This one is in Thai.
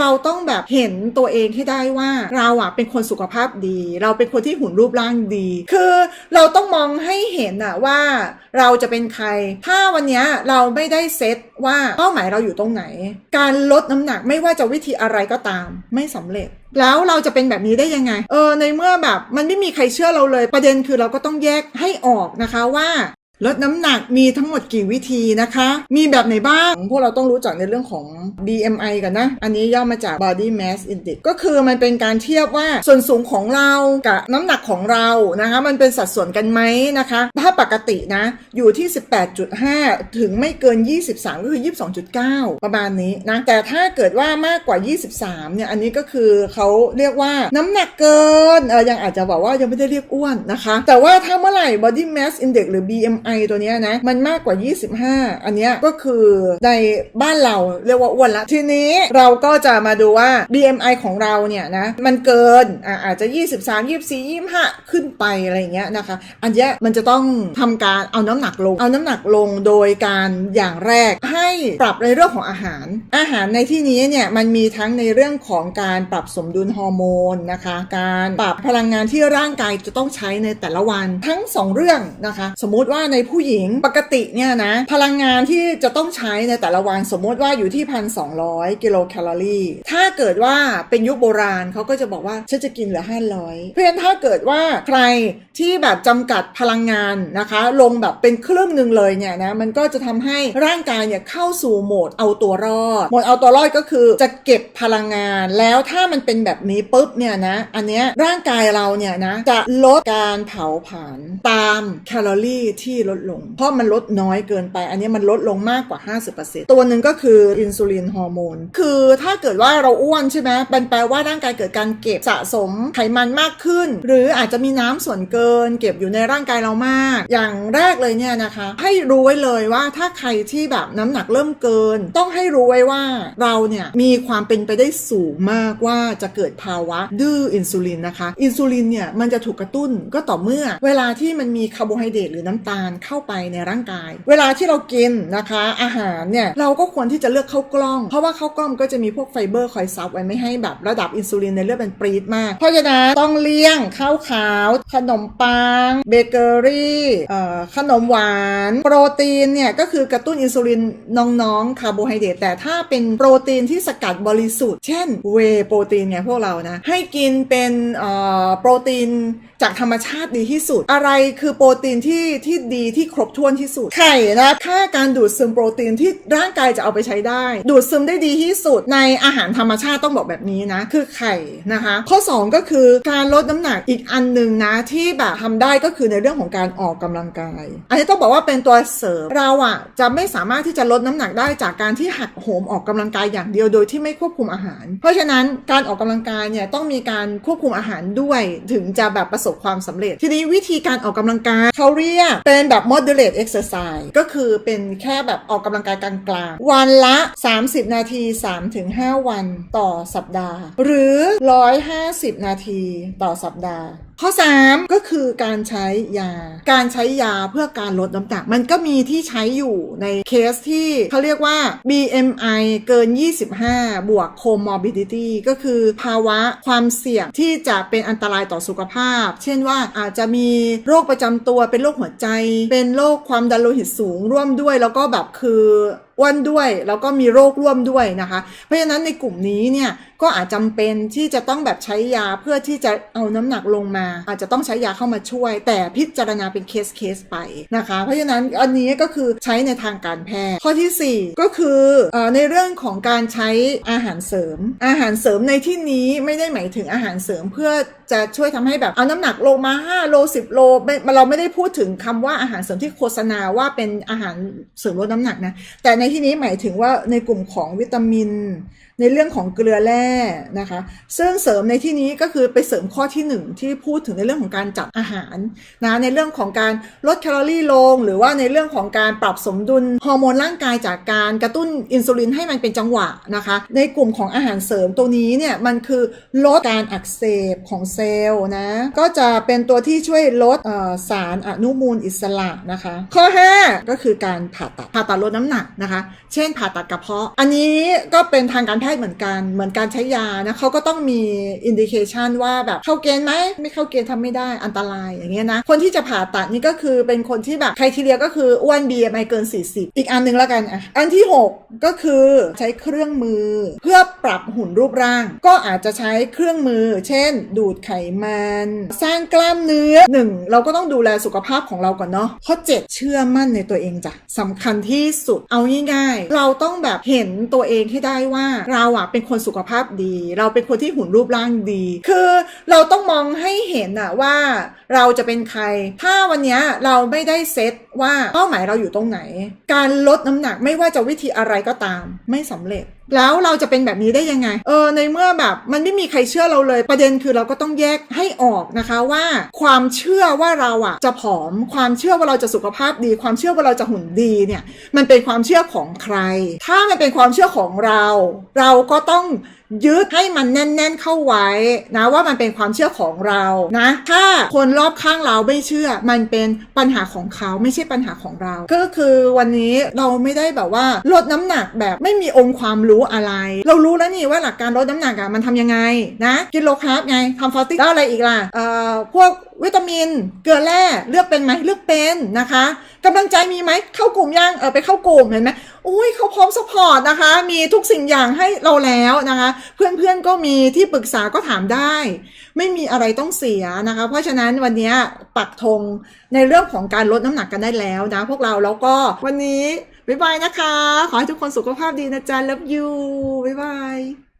เราต้องแบบเห็นตัวเองให้ได้ว่าเราอะเป็นคนสุขภาพดี เราเป็นคนที่หุ่นรูปร่างดี คือเราต้องมองให้เห็นอะว่าเราจะเป็นใคร ถ้าวันนี้เราไม่ได้เซตว่าเป้าหมายเราอยู่ตรงไหน การลดน้ำหนักไม่ว่าจะวิธีอะไรก็ตาม ไม่สำเร็จ แล้วเราจะเป็นแบบนี้ได้ยังไง เออในเมื่อแบบมันไม่มีใครเชื่อเราเลยประเด็นคือเราก็ต้องแยกให้ออกนะคะว่า ลดน้ำหนักมีทั้งหมดกี่วิธีนะคะ มีแบบไหนบ้าง พวกเราต้องรู้จักในเรื่องของ BMI กันนะ อันนี้ย่อมาจาก Body Mass Index ก็คือมันเป็นการเทียบว่าส่วนสูงของเรากับน้ำหนักของเรานะคะ มันเป็นสัดส่วนกันไหมนะคะ ถ้าปกตินะ อยู่ที่ 18.5 ถึงไม่เกิน 23 ก็คือ 22.9 ประมาณนี้นะ แต่ถ้าเกิดว่ามากกว่า 23 เนี่ย อันนี้ก็คือเขาเรียกว่าน้ำหนักเกิน เออยังอาจจะบอกว่ายังไม่ได้เรียกอ้วนนะคะ แต่ว่าถ้าเมื่อไหร่ Body Mass Index หรือ BMI ตัวนี้นะ มันมากกว่า 25 อันนี้ก็คือในบ้านเราเรียกว่าอ้วนละ ทีนี้เราก็จะมาดูว่า BMI ของเราเนี่ยนะ มันเกินอะอาจจะ 23 24 25 ขึ้นไปอะไรเงี้ยนะคะ อันนี้มันจะต้องทำการเอาน้ำหนักลง เอาน้ำหนักลงโดยการอย่างแรกให้ปรับในเรื่องของอาหาร อาหารในที่นี้เนี่ยมันมีทั้งในเรื่องของการปรับสมดุลฮอร์โมนนะคะ การปรับพลังงานที่ร่างกายจะต้องใช้ในแต่ละวันทั้งสองเรื่องนะคะ สมมุติว่าในผู้หญิงปกติเนี่ยนะพลังงานที่จะต้องใช้ในแต่ละวันสมมติว่าอยู่ที่พันสองกิโลแคลอรี่ ถ้าเกิดว่าเป็นยุคโบราณเขาก็จะบอกว่าฉันจะกินเหลือ500เพราะฉะนั้นถ้าเกิดว่าใครที่แบบจำกัดพลังงานนะคะ ลงแบบเป็นครึ่งหนึ่งเลยเนี่ยนะมันก็จะทำให้ร่างกายเนี่ยเข้าสู่โหมดเอาตัวรอดโหมดเอาตัวรอดก็คือจะเก็บพลังงาน แล้วถ้ามันเป็นแบบนี้ปุ๊บเนี่ยนะอันเนี้ยร่างกายเราเนี่ยนะจะลดการเผาผลาญตามแคลอรี่ที่ลดลง เพราะมันลดน้อยเกินไป อันนี้มันลดลงมากกว่า 50%ตัวหนึ่งก็คืออินซูลินฮอร์โมนคือถ้าเกิดว่าเราอ้วนใช่ไหมมันแปลว่าร่างกายเกิดการเก็บสะสมไขมันมากขึ้น หรืออาจจะมีน้ำส่วนเกิน เก็บอยู่ในร่างกายเรามาก อย่างแรกเลยเนี่ยนะคะ ให้รู้ไว้เลยว่าถ้าใครที่แบบน้ำหนักเริ่มเกิน ต้องให้รู้ไว้ว่าเราเนี่ยมีความเป็นไปได้สูงมากว่าจะเกิดภาวะดื้ออินซูลินนะคะ อินซูลินเนี่ยมันจะถูกกระตุ้นก็ต่อเมื่อ เวลาที่มันมีคาร์โบไฮเดรตหรือน้ำตาลเข้าไปในร่างกาย เวลาที่เรากินนะคะ อาหารเนี่ยเราก็ควรที่จะเลือกข้าวกล้อง เพราะว่าข้าวกล้องก็จะมีพวกไฟเบอร์คอยซับไว้ไม่ให้แบบระดับอินซูลินในเลือดเป็นปรีดมาก เพราะฉะนั้นต้องเลี่ยงข้าวขาว ขนมปังเบเกอรี่ขนมหวาน โปรตีนเนี่ยก็คือกระตุ้นอินซูลินน้องๆคาร์โบไฮเดรตแต่ถ้าเป็นโปรตีนที่สกัดบริสุทธิ์เช่นเวโปรตีนเนี่ยพวกเรานะให้กินเป็นโปรตีนจากธรรมชาติดีที่สุด อะไรคือโปรตีนที่ที่ดีที่ครบถ้วนที่สุด ไข่นะค่าการดูดซึมโปรตีนที่ร่างกายจะเอาไปใช้ได้ ดูดซึมได้ดีที่สุดในอาหารธรรมชาติต้องบอกแบบนี้นะ คือไข่นะคะ ข้อ 2 ก็คือการลดน้ำหนักอีกอันหนึ่งนะที่แบบทำได้ก็คือในเรื่องของการออกกำลังกาย อันนี้ต้องบอกว่าเป็นตัวเสริมเราอะจะไม่สามารถที่จะลดน้ำหนักได้จากการที่หักโหมออกกำลังกายอย่างเดียวโดยที่ไม่ควบคุมอาหาร เพราะฉะนั้นการออกกำลังกายเนี่ยต้องมีการควบคุมอาหารด้วย ถึงจะแบบประสบความสำเร็จ ทีนี้วิธีการออกกำลังกายเขาเรียกเป็นแบบ moderate exercise ก็คือเป็นแค่แบบออกกำลังกายกลางๆ วันละ 30 นาที 3-5 วันต่อสัปดาห์ หรือ 150 นาทีต่อสัปดาห์ข้อ 3 ก็คือการใช้ยา การใช้ยาเพื่อการลดน้ำหนัก มันก็มีที่ใช้อยู่ในเคสที่เขาเรียกว่า BMI เกิน 25 บวก comorbidity ก็คือภาวะความเสี่ยงที่จะเป็นอันตรายต่อสุขภาพ เช่นว่าอาจจะมีโรคประจำตัวเป็นโรคหัวใจ เป็นโรคความดันโลหิตสูงร่วมด้วย แล้วก็แบบคือ อ้วนด้วย แล้วก็มีโรคร่วมด้วยนะคะ เพราะฉะนั้นในกลุ่มนี้เนี่ยก็อาจจำเป็นที่จะต้องแบบใช้ยาเพื่อที่จะเอาน้ำหนักลงมา อาจจะต้องใช้ยาเข้ามาช่วย แต่พิจารณาเป็นเคสเคสไปนะคะ เพราะฉะนั้นอันนี้ก็คือใช้ในทางการแพทย์ข้อทีสี่4 ก็คืออในเรื่องของการใช้อาหารเสริม อาหารเสริมในที่นี้ไม่ได้หมายถึงอาหารเสริมเพื่อจะช่วยทำให้แบบเอาน้ำหนักลงมา 5 โล 10 โลม่เราไม่ได้พูดถึงคำว่าอาหารเสริมที่โฆษณาว่าเป็นอาหารเสริมลดน้ำหนักนะแต่ในที่นี้หมายถึงว่าในกลุ่มของวิตามิน ในเรื่องของเกลือแร่นะคะ ซึ่งเสริมในที่นี้ก็คือไปเสริมข้อที่หนึ่งที่พูดถึงในเรื่องของการจัดอาหารนะในเรื่องของการลดแคลอรี่ลง หรือว่าในเรื่องของการปรับสมดุลฮอร์โมนร่างกายจากการกระตุ้นอินซูลินให้มันเป็นจังหวะนะคะ ในกลุ่มของอาหารเสริมตัวนี้เนี่ยมันคือลดการอักเสบของเซลล์นะก็จะเป็นตัวที่ช่วยลดสารอนุมูลอิสระนะคะ ข้อ 5 ก็คือการผ่าตัดผ่าตัดลดน้ำหนักนะคะ เช่นผ่าตัดกระเพาะ อันนี้ก็เป็นทางการแพทย์ได้เหมือนกัน เหมือนการใช้ยานะเขาก็ต้องมีอินดิเคชันว่าแบบเข้าเกณฑ์ไหมไม่เข้าเกณฑ์ทำไม่ได้อันตรายอย่างเงี้ยนะคนที่จะผ่าตัดนี่ก็คือเป็นคนที่แบบใครทีเรียก็คืออ้วน BMI เกิน 40 อีกอันหนึงแล้วกันอะอันที่ 6 ก็คือใช้เครื่องมือ เพื่อปรับหุ่นรูปร่าง ก็อาจจะใช้เครื่องมือ เช่น ดูดไขมัน สร้างกล้ามเนื้อหนึ่งเราก็ต้องดูแลสุขภาพของเราก่อนเนาะข้อเจ็ดเชื่อมั่นในตัวเองจ้ะสำคัญที่สุดเอาง่ายๆ เราต้องแบบเห็นตัวเองให้ได้ว่าเราอะเป็นคนสุขภาพดี เราเป็นคนที่หุ่นรูปร่างดี คือเราต้องมองให้เห็นอะว่าเราจะเป็นใคร ถ้าวันนี้เราไม่ได้เซตว่าเป้าหมายเราอยู่ตรงไหน การลดน้ำหนักไม่ว่าจะวิธีอะไรก็ตาม ไม่สำเร็จ แล้วเราจะเป็นแบบนี้ได้ยังไง เออในเมื่อแบบมันไม่มีใครเชื่อเราเลย ประเด็นคือเราก็ต้องแยกให้ออกนะคะว่า ความเชื่อว่าเราอะจะผอม ความเชื่อว่าเราจะสุขภาพดี ความเชื่อว่าเราจะหุ่นดีเนี่ย มันเป็นความเชื่อของใคร ถ้ามันเป็นความเชื่อของเรา เราก็ต้องยึดให้มันแน่น ๆ เข้าไว้นะว่ามันเป็นความเชื่อของเรานะถ้าคนรอบข้างเราไม่เชื่อ มันเป็นปัญหาของเขาไม่ใช่ปัญหาของเรา ก็คือวันนี้เราไม่ได้แบบว่าลดน้ำหนักแบบไม่มีองค์ความรู้อะไร เรารู้แล้วนี่ว่าหลักการลดน้ำหนักอะมันทำยังไงนะกินโลคาร์บไงทำฟาสติ้งแล้วอะไรอีกล่ะเอ่อพวกวิตามิน เกลือแร่เลือกเป็นไหมเลือกเป็นนะคะกำลังใจมีไหมเข้ากลุ่มยังเออไปเข้ากลุ่มเห็นไหมอุ้ยเขาพร้อมสปอร์ตนะคะ มีทุกสิ่งอย่างให้เราแล้วนะคะ เพื่อนๆก็มีที่ปรึกษาก็ถามได้ ไม่มีอะไรต้องเสียนะคะ เพราะฉะนั้นวันนี้ปักธงในเรื่องของการลดน้ำหนักกันได้แล้วนะพวกเราแล้วก็วันนี้บ๊ายบายนะคะ ขอให้ทุกคนสุขภาพดีนะจ๊ะ love you บ๊ายบาย